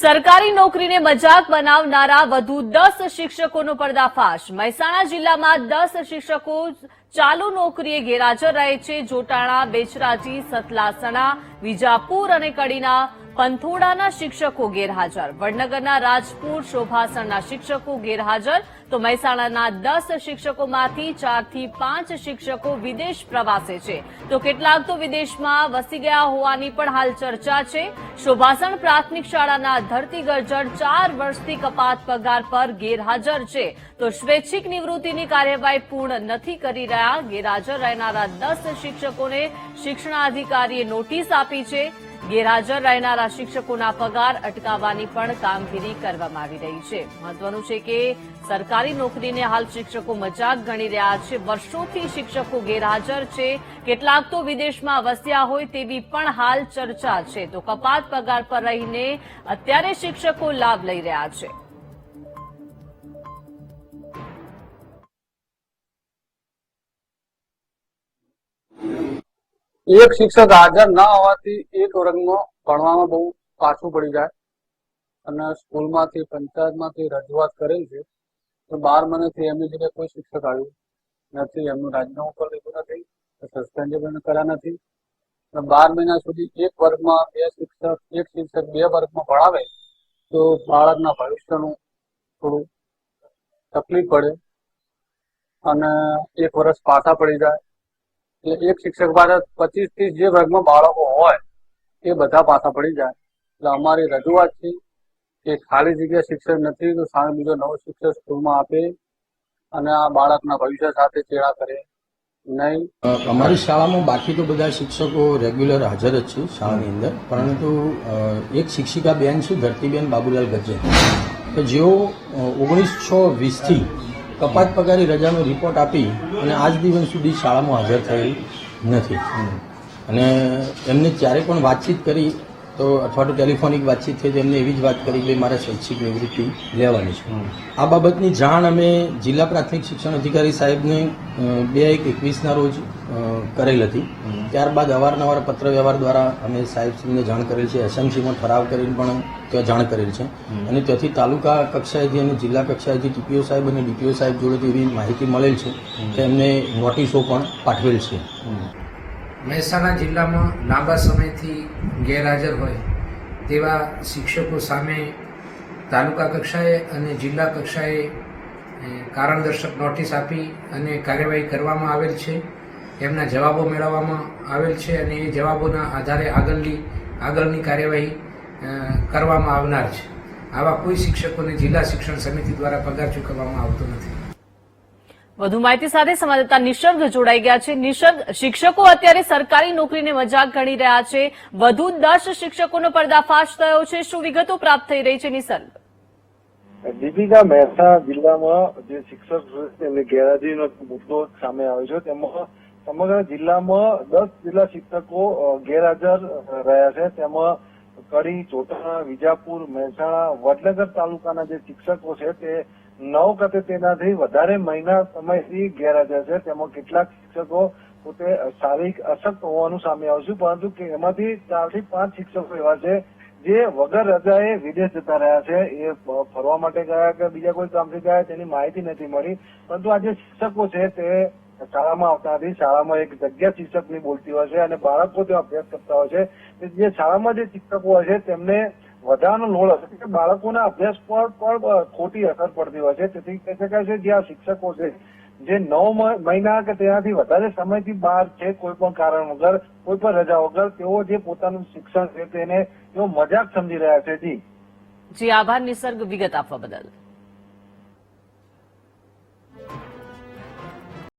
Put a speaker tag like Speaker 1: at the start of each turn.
Speaker 1: સરકારી નોકરીને મજાક બનાવનારા વધુ દસ શિક્ષકોનો પર્દાફાશ. મહેસાણા જિલ્લામાં દસ શિક્ષકો ચાલુ નોકરીએ ગેરહાજર રહે છે જોટાણા, બેચરાજી, સતલાસણા, વિજાપુર અને કડીના પંથોડાના શિક્ષકો ગેરહાજર. વડનગરના રાજપુર શોભાસણના શિક્ષકો ગેરહાજર. તો મહેસાણાના દસ શિક્ષકોમાંથી ચારથી પાંચ શિક્ષકો વિદેશ પ્રવાસે છે. તો કેટલાક તો વિદેશમાં વસી ગયા હોવાની પણ હાલ ચર્ચા છે. શોભાસણ પ્રાથમિક શાળાના ધરતી ધરતીગર્જર ચાર વર્ષથી કપાત પગાર પર ગેરહાજર છે. તો સ્વૈચ્છિક નિવૃત્તિની કાર્યવાહી પૂર્ણ નથી કરી રહ્યા ગેરહાજર રહેનારા દસ શિક્ષકોને શિક્ષણાધિકારીએ નોટિસ આપી છે. ગેરહાજર રહેનારા શિક્ષકોના પગાર અટકાવવાની પણ કામગીરી કરવામાં આવી રહી છે. મહત્વનું છે કે સરકારી નોકરીને હાલ શિક્ષકો મજાક ગણી રહ્યા છે. વર્ષોથી શિક્ષકો ગેરહાજર છે. કેટલાક તો વિદેશમાં વસ્યા હોય તેવી પણ હાલ ચર્ચા છે. તો કપાત પગાર પર રહીને અત્યારે શિક્ષકો લાભ લઈ રહ્યા છે.
Speaker 2: એક શિક્ષક હાજર ના હોવાથી એક વર્ગમાં ભણવામાં બહુ પાછું પડી જાય. અને સ્કૂલમાંથી, પંચાયતમાંથી રજૂઆત કરેલ છે. તો બાર મહિનાથી એમની જગ્યાએ કોઈ શિક્ષક આવ્યું નથી. એમનું રાજીનામું પણ લીધું નથી. સસ્પેન્ડ પણ કર્યા નથી. બાર મહિના સુધી એક વર્ગમાં બે શિક્ષક, એક શિક્ષક બે વર્ગમાં ભણાવે તો બાળકના ભવિષ્યનું થોડું તકલીફ પડે અને એક વર્ષ પાછા પડી જાય. એટલે એક શિક્ષક પાસે પચીસ ત્રીસ જે વર્ગમાં બાળકો હોય, એ બધા પાછા પડી જાય. એટલે અમારી રજૂઆત છે કે ખાલી જગ્યા શિક્ષક નથી, તો સામે બીજો નવો શિક્ષક સ્કૂલમાં આપે અને આ બાળકના ભવિષ્ય સાથે ચેડા કરે. નહીં.
Speaker 3: અમારી શાળામાં બાકી તો બધા શિક્ષકો રેગ્યુલર હાજર જ છે શાળાની અંદર. પરંતુ એક શિક્ષિકા બેન છે, ધરતીબેન બાબુલાલ ગજે. કે જેઓ ઓગણીસ છ વીસથી કપાત પગારી રજાનો રિપોર્ટ આપી અને આજ દિવસ સુધી શાળામાં હાજર થયેલ નથી. અને એમને ક્યારે પણ વાતચીત કરી તો અથવા તો ટેલિફોનિક વાતચીત થઈ તો એમને એવી જ વાત કરી કે મારે સ્વૈચ્છિક નિવૃત્તિ લેવાની છે. આ બાબતની જાણ અમે જિલ્લા પ્રાથમિક શિક્ષણ અધિકારી સાહેબને બે એક એકવીસના રોજ કરેલ હતી. ત્યારબાદ અવારનવાર પત્ર વ્યવહાર દ્વારા અમે સાહેબશ્રીને જાણ કરેલ છે એસએમસીમાં ઠરાવ કરીને પણ ત્યાં જાણ કરેલ છે. અને ત્યાંથી તાલુકા કક્ષાએથી અને જિલ્લા કક્ષાએથી ટીપીઓ સાહેબ અને ડીપીઓ સાહેબ જોડેથી એવી માહિતી મળેલ છે કે એમને નોટિસો પણ પાઠવેલ છે.
Speaker 4: મહેસાણા જિલ્લામાં લાંબા સમયથી ગેરહાજર હોય તેવા શિક્ષકો સામે તાલુકા કક્ષાએ અને જિલ્લા કક્ષાએ કારણદર્શક નોટિસ આપી અને કાર્યવાહી કરવામાં આવેલ છે. એમના જવાબો મેળવવામાં આવેલ છે અને એ જવાબોના આધારે આગળની આગળની કાર્યવાહી કરવામાં આવનાર છે. આવા કોઈ શિક્ષકોને જિલ્લા શિક્ષણ સમિતિ દ્વારા પગાર ચૂકવવામાં આવતો નથી.
Speaker 1: વધુ માહિતી સાથે સંવાદદાતા નિસર્ગ જોડાઈ ગયા છે. નિસર્ગ શિક્ષકો અત્યારે સરકારી નોકરીને મજાક ગણી રહ્યા છે. વધુ દસ શિક્ષકોનો પર્દાફાશ થયો છે. શું વિગતો પ્રાપ્ત થઈ રહી છે નિસર્ગ
Speaker 5: દીપિકા મહેસાણા જિલ્લામાં જે શિક્ષક ગેરહાજરીનો મુદ્દો સામે આવ્યો છે. તેમાં સમગ્ર જિલ્લામાં દસ જિલ્લા શિક્ષકો ગેરહાજર રહ્યા છે. તેમાં કડી, ચોટાણા, વિજાપુર, મહેસાણા, વડનગર તાલુકાના જે શિક્ષકો છે, તે નવ કતે તેનાથી વધારે મહિના સમયથી ગેરહાજર છે. તેમાં કેટલાક શિક્ષકો પોતે શારીરિક અશક્ત હોવાનું સામે આવ્યું પરંતુ એમાંથી ચારથી પાંચ શિક્ષકો એવા છે જે વગર રજાએ વિદેશ જતા રહ્યા છે. એ ફરવા માટે ગયા કે બીજા કોઈ કામથી ગયા તેની માહિતી નથી મળી. પરંતુ આ જે શિક્ષકો છે તે શાળામાં આવતા નથી. શાળામાં એક જગ્યા શિક્ષકની બોલતી હોય છે અને બાળકો ત્યાં અભ્યાસ કરતા હોય છે. જે શાળામાં જે શિક્ષકો હોય છે તેમને વધારાનો લોડ હશે. કે બાળકોના અભ્યાસ પર પણ ખોટી અસર પડતી હોય છે. તેથી કહી શકાય છે જે આ શિક્ષકો છે, જે નવ મહિના કે તેનાથી વધારે સમયથી બહાર છે, કોઈ પણ કારણ વગર, કોઈ પણ રજા વગર, તેઓ જે પોતાનું શિક્ષણ છે તેને તેઓ મજાક સમજી રહ્યા છે. જી.
Speaker 1: જી, આભાર. નિસર્ગ વિગત આપવા બદલ.